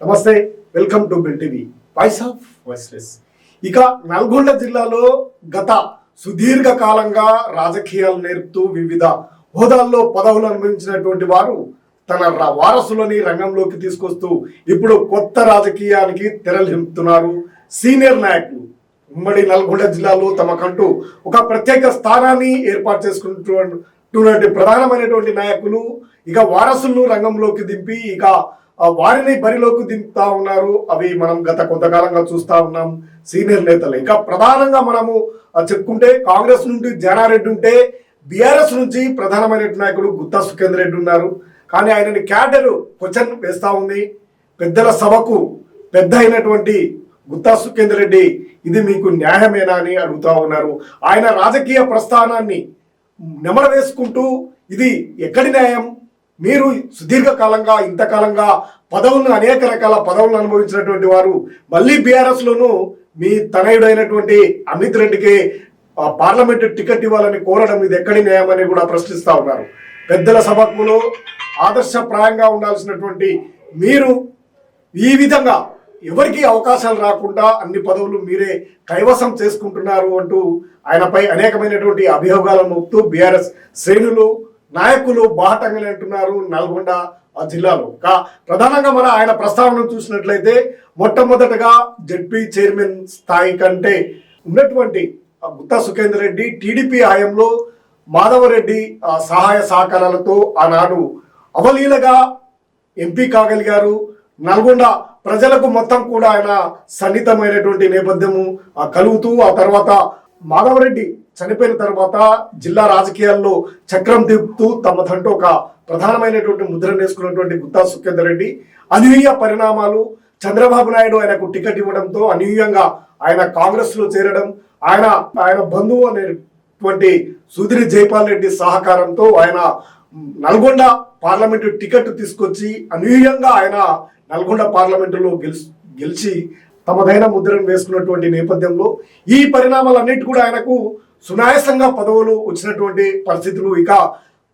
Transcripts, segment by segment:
నమస్తే welcome to bill TV. Voice of voiceless. ఇక నల్గొండ జిల్లాలో గత సుదీర్ఘ కాలంగా రాజకీయాలు నేర్పుతూ వివిధ హోదాల్లో పదవులు అనుభవించినటువంటి వారు తన ర- వారసులని రంగంలోకి తీసుకొస్తూ ఇప్పుడు కొత్త రాజకీయానికి తెరలింపుతున్నారు సీనియర్ నాయకులు. ఉమ్మడి నల్గొండ జిల్లాలో తమకంటూ ఒక ప్రత్యేక స్థానాన్ని ఏర్పాటు చేసుకుంటున్నటువంటి ప్రధానమైనటువంటి నాయకులు. ఇక వారసులను రంగంలోకి దింపి ఇక వారిని బరిలోకి దింపుతా ఉన్నారు. అవి మనం గత కొంతకాలంగా చూస్తా ఉన్నాం. సీనియర్ నేతలు. ఇంకా ప్రధానంగా మనము చెప్పుకుంటే కాంగ్రెస్ నుండి జానారెడ్డి ఉంటే బీఆర్ఎస్ నుంచి ప్రధానమైన నాయకుడు గుత్తా సుఖేందర్ రెడ్డి ఉన్నారు. కానీ ఆయనని క్యాడర్ క్వశ్చన్ వేస్తూ ఉంది. పెద్దల సభకు పెద్ద అయినటువంటి గుత్తా సుఖేందర్ రెడ్డి ఇది మీకు న్యాయమేనా అని అడుగుతా ఉన్నారు. ఆయన రాజకీయ ప్రస్థానాన్ని నెమర వేసుకుంటూ ఇది ఎక్కడి న్యాయం? మీరు సుదీర్ఘకాలంగా ఇంతకాలంగా పదవులను అనేక రకాల పదవులను అనుభవించినటువంటి వారు మళ్ళీ బీఆర్ఎస్ లోను మీ తనయుడైనటువంటి అమిత్ రెడ్డికి పార్లమెంటు టికెట్ ఇవ్వాలని కోరడం ఇది ఎక్కడి న్యాయమని కూడా ప్రశ్నిస్తా ఉన్నారు. పెద్దల సభకులో ఆదర్శప్రాయంగా ఉండాల్సినటువంటి మీరు ఈ విధంగా ఎవరికి అవకాశాలు రాకుండా అన్ని పదవులు మీరే కైవసం చేసుకుంటున్నారు అంటూ ఆయనపై అనేకమైనటువంటి అభియోగాలను మోపుతూ బీఆర్ఎస్ శ్రేణులు నాయకులు బాహటంగా అంటున్నారు నల్గొండ ఆ జిల్లాలో. కా ప్రధానంగా మన ఆయన ప్రస్తావన చూసినట్లయితే మొట్టమొదటగా జడ్పీ చైర్మన్ స్థాయి కంటే ఉన్నటువంటి గుత్తా సుఖేందర్ రెడ్డి టీడీపీ హయాంలో మాధవరెడ్డి ఆ సహాయ సహకారాలతో ఆనాడు అవలీలగా ఎంపీ కాగలిగారు. నల్గొండ ప్రజలకు మొత్తం కూడా ఆయన సన్నిహితమైనటువంటి నేపథ్యము కలుగుతూ ఆ తర్వాత మాధవరెడ్డి చనిపోయిన తర్వాత జిల్లా రాజకీయాల్లో చక్రం తిప్పుతూ తమదంటూ ఒక ప్రధానమైనటువంటి ముద్ర వేసుకున్నటువంటి గుత్తా సుఖేందర్ రెడ్డి అనూహ్య పరిణామాలు చంద్రబాబు నాయుడు ఆయనకు టికెట్ ఇవ్వడంతో అనూహ్యంగా ఆయన కాంగ్రెస్లో చేరడం ఆయన ఆయన బంధువు అనేటువంటి సుధీర్ జైపాల్ రెడ్డి సహకారంతో ఆయన నల్గొండ పార్లమెంటు టికెట్ తీసుకొచ్చి అనూహ్యంగా ఆయన నల్గొండ పార్లమెంటులో గెలిచి గెలిచి తమదైన ముద్రను వేసుకున్నటువంటి నేపథ్యంలో ఈ పరిణామాలన్నిటి కూడా ఆయనకు సునాయాసంగా పదవులు వచ్చినటువంటి పరిస్థితులు. ఇక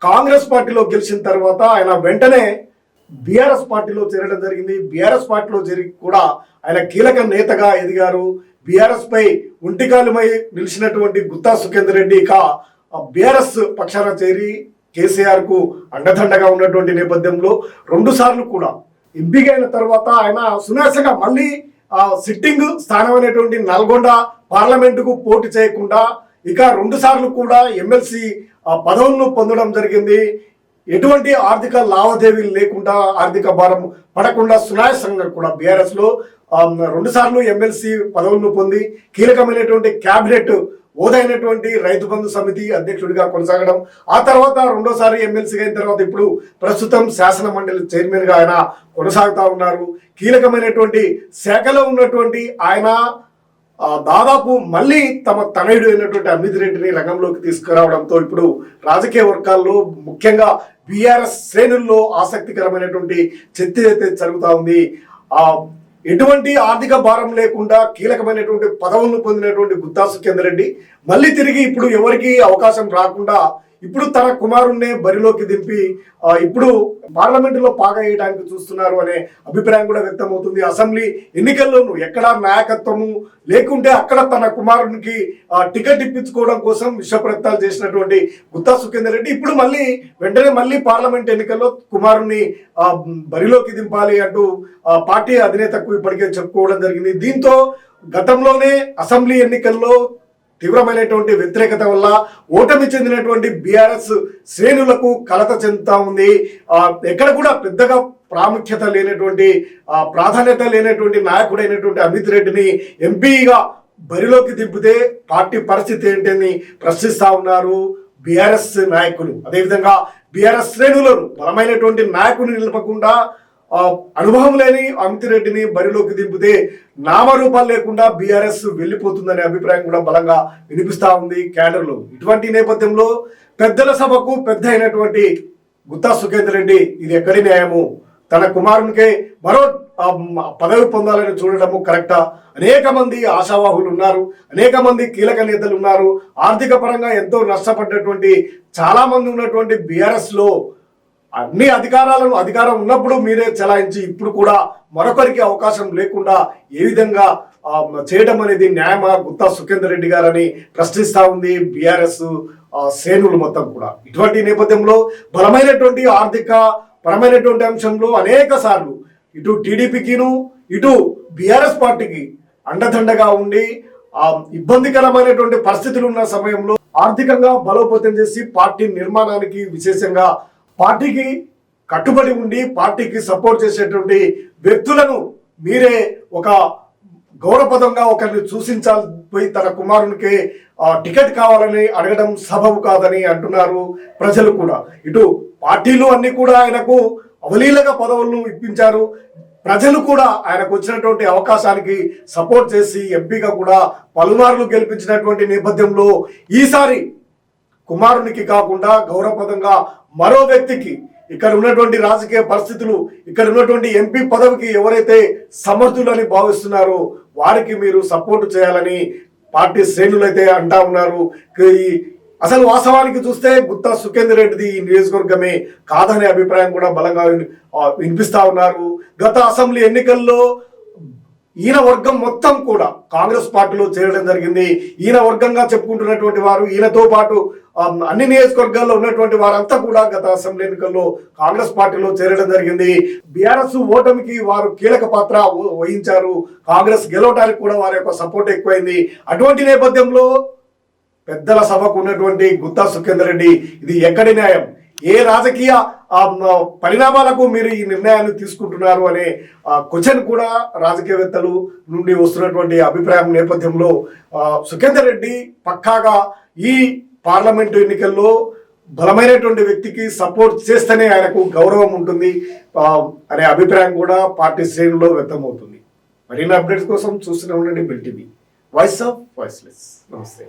కాంగ్రెస్ పార్టీలో గెలిచిన తర్వాత ఆయన వెంటనే బీఆర్ఎస్ పార్టీలో చేరడం జరిగింది. బీఆర్ఎస్ పార్టీలో చేరి కూడా ఆయన కీలక నేతగా ఎదిగారు. బీఆర్ఎస్ పై ఒంటికాలమై నిలిచినటువంటి గుత్తా సుఖేందర్ రెడ్డి ఇక బీఆర్ఎస్ పక్షాన చేరి కేసీఆర్కు అండదండగా ఉన్నటువంటి నేపథ్యంలో రెండు సార్లు కూడా అయిన తర్వాత ఆయన సునాయాసంగా మళ్ళీ సిట్టింగ్ స్థానం స్థానమైనటువంటి నల్గొండ పార్లమెంటుకు పోటీ చేయకుండా ఇక రెండు సార్లు కూడా ఎమ్మెల్సీ పదవులను పొందడం జరిగింది. ఎటువంటి ఆర్థిక లావాదేవీలు లేకుండా ఆర్థిక భారం పడకుండా సునాయాసంగా కూడా బీఆర్ఎస్లో రెండు సార్లు ఎమ్మెల్సీ పదవులను పొంది కీలకమైనటువంటి క్యాబినెట్ హోదైనటువంటి రైతు బంధు సమితి అధ్యక్షుడిగా కొనసాగడం ఆ తర్వాత రెండోసారి ఎమ్మెల్సీగా అయిన తర్వాత ఇప్పుడు ప్రస్తుతం శాసన మండలి చైర్మన్గా ఆయన కొనసాగుతూ ఉన్నారు. కీలకమైనటువంటి శాఖలో ఉన్నటువంటి ఆయన దాదాపు మళ్ళీ తమ తనయుడు అయినటువంటి అమిత్ రెడ్డిని రంగంలోకి తీసుకురావడంతో ఇప్పుడు రాజకీయ వర్గాల్లో ముఖ్యంగా బీఆర్ఎస్ శ్రేణుల్లో ఆసక్తికరమైనటువంటి చర్చ అయితే జరుగుతూ ఉంది. ఆ ఎటువంటి ఆర్థిక భారం లేకుండా కీలకమైనటువంటి పదవులను పొందినటువంటి గుత్తా సుఖేందర్ రెడ్డి మళ్ళీ తిరిగి ఇప్పుడు ఎవరికి అవకాశం రాకుండా ఇప్పుడు తన కుమారుణ్ణే బరిలోకి దింపి ఇప్పుడు పార్లమెంటులో పాగేయడానికి చూస్తున్నారు అనే అభిప్రాయం కూడా వ్యక్తమవుతుంది. అసెంబ్లీ ఎన్నికల్లోనూ ఎక్కడ నాయకత్వము లేకుంటే అక్కడ తన కుమారునికి టికెట్ ఇప్పించుకోవడం కోసం విశ్వప్రయత్నాలు చేసినటువంటి గుత్తా సుఖేందర్ రెడ్డి ఇప్పుడు మళ్ళీ వెంటనే మళ్ళీ పార్లమెంట్ ఎన్నికల్లో కుమారుని బరిలోకి దింపాలి అంటూ పార్టీ అధినేతకు ఇప్పటికే చెప్పుకోవడం జరిగింది. దీంతో గతంలోనే అసెంబ్లీ ఎన్నికల్లో తీవ్రమైనటువంటి వ్యతిరేకత వల్ల ఓటమి చెందినటువంటి బీఆర్ఎస్ శ్రేణులకు కలత చెందుతా ఉంది. ఎక్కడ కూడా పెద్దగా ప్రాముఖ్యత లేనటువంటి ప్రాధాన్యత లేనటువంటి నాయకుడైనటువంటి అమిత్ రెడ్డిని ఎంపీగా బరిలోకి దింపితే పార్టీ పరిస్థితి ఏంటని ప్రశ్నిస్తా ఉన్నారు బీఆర్ఎస్ నాయకులు. అదేవిధంగా బీఆర్ఎస్ శ్రేణులను బలమైనటువంటి నాయకుని నిలపకుండా అనుభవం లేని అమిత్ రెడ్డిని బరిలోకి దింపితే నామరూపాలు లేకుండా బీఆర్ఎస్ వెళ్ళిపోతుందనే అభిప్రాయం కూడా బలంగా వినిపిస్తా ఉంది క్యాడర్లో. ఇటువంటి నేపథ్యంలో పెద్దల సభకు పెద్ద అయినటువంటి గుత్తా సుఖేందర్ రెడ్డి ఇది ఎక్కడి న్యాయము? తన కుమారునికే మరో పదవి పొందాలని చూడటము కరెక్టా? అనేక మంది ఆశావాహులు ఉన్నారు అనేక మంది కీలక నేతలు ఉన్నారు. ఆర్థిక పరంగా ఎంతో నష్టపడ్డటువంటి చాలా మంది ఉన్నటువంటి బీఆర్ఎస్లో లో అన్ని అధికారాలను అధికారం ఉన్నప్పుడు మీరే చలాయించి ఇప్పుడు కూడా మరొకరికి అవకాశం లేకుండా ఏ విధంగా చేయడం అనేది న్యాయమా? గుత్తా సుఖేందర్ రెడ్డి గారని ప్రశ్నిస్తా ఉంది బీఆర్ఎస్ శ్రేణులు మొత్తం కూడా. ఇటువంటి నేపథ్యంలో బలమైనటువంటి ఆర్థిక పరమైనటువంటి అంశంలో అనేక సార్లు ఇటు టీడీపీకిను ఇటు బీఆర్ఎస్ పార్టీకి అండదండగా ఉండి ఆ ఇబ్బందికరమైనటువంటి పరిస్థితులు ఉన్న సమయంలో ఆర్థికంగా బలోపేతం చేసి పార్టీ నిర్మాణానికి విశేషంగా పార్టీకి కట్టుబడి ఉండి పార్టీకి సపోర్ట్ చేసేటువంటి వ్యక్తులను మీరే ఒక గౌరవపదంగా ఒకరిని సూచించాలి పోయి తన కుమారునికి ఆ, టికెట్ కావాలని అడగడం సబబు కాదని అంటున్నారు ప్రజలు కూడా. ఇటు పార్టీలు అన్ని కూడా ఆయనకు అవలీలగా పదవులను ఇప్పించారు. ప్రజలు కూడా ఆయనకు వచ్చినటువంటి అవకాశానికి సపోర్ట్ చేసి ఎంపీగా కూడా పలుమార్లు గెలిపించినటువంటి నేపథ్యంలో ఈసారి కుమారునికి కాకుండా గౌరవపదంగా మరో వ్యక్తికి ఇక్కడ ఉన్నటువంటి రాజకీయ పరిస్థితులు ఇక్కడ ఉన్నటువంటి ఎంపీ పదవికి ఎవరైతే సమర్థులని భావిస్తున్నారో వారికి మీరు సపోర్ట్ చేయాలని పార్టీ శ్రేణులు అయితే అంటా ఉన్నారు. ఈ అసలు వాస్తవానికి చూస్తే గుత్తా సుఖేందర్ రెడ్డిది ఈ నియోజకవర్గమే కాదనే అభిప్రాయం కూడా బలంగా విని- వినిపిస్తా ఉన్నారు. గత అసెంబ్లీ ఎన్నికల్లో ఈయన వర్గం మొత్తం కూడా కాంగ్రెస్ పార్టీలో చేరడం జరిగింది. ఈయన వర్గంగా చెప్పుకుంటున్నటువంటి వారు ఈయనతో పాటు అన్ని నియోజకవర్గాల్లో ఉన్నటువంటి వారంతా కూడా గత అసెంబ్లీ ఎన్నికల్లో కాంగ్రెస్ పార్టీలో చేరడం జరిగింది. బీఆర్ఎస్ ఓటమికి వారు కీలక పాత్ర వహించారు. కాంగ్రెస్ గెలవడానికి కూడా వారి యొక్క సపోర్ట్ ఎక్కువైంది. అటువంటి నేపథ్యంలో పెద్దల సభకు ఉన్నటువంటి గుత్తా సుఖేందర్ రెడ్డి ఇది ఎక్కడి న్యాయం? ఏ రాజకీయ పరిణామాలకు మీరు ఈ నిర్ణయాన్ని తీసుకుంటున్నారు అనే క్వశ్చన్ కూడా రాజకీయవేత్తలు నుండి వస్తున్నటువంటి అభిప్రాయం నేపథ్యంలో సుఖేందర్ రెడ్డి పక్కాగా ఈ పార్లమెంటు ఎన్నికల్లో బలమైనటువంటి వ్యక్తికి సపోర్ట్ చేస్తేనే ఆయనకు గౌరవం ఉంటుంది అనే అభిప్రాయం కూడా పార్టీ శ్రేణుల్లో వ్యక్తమవుతుంది. మరిన్ని అప్డేట్స్ కోసం చూస్తూనే ఉండండి bill TV voice of voiceless నమస్తే.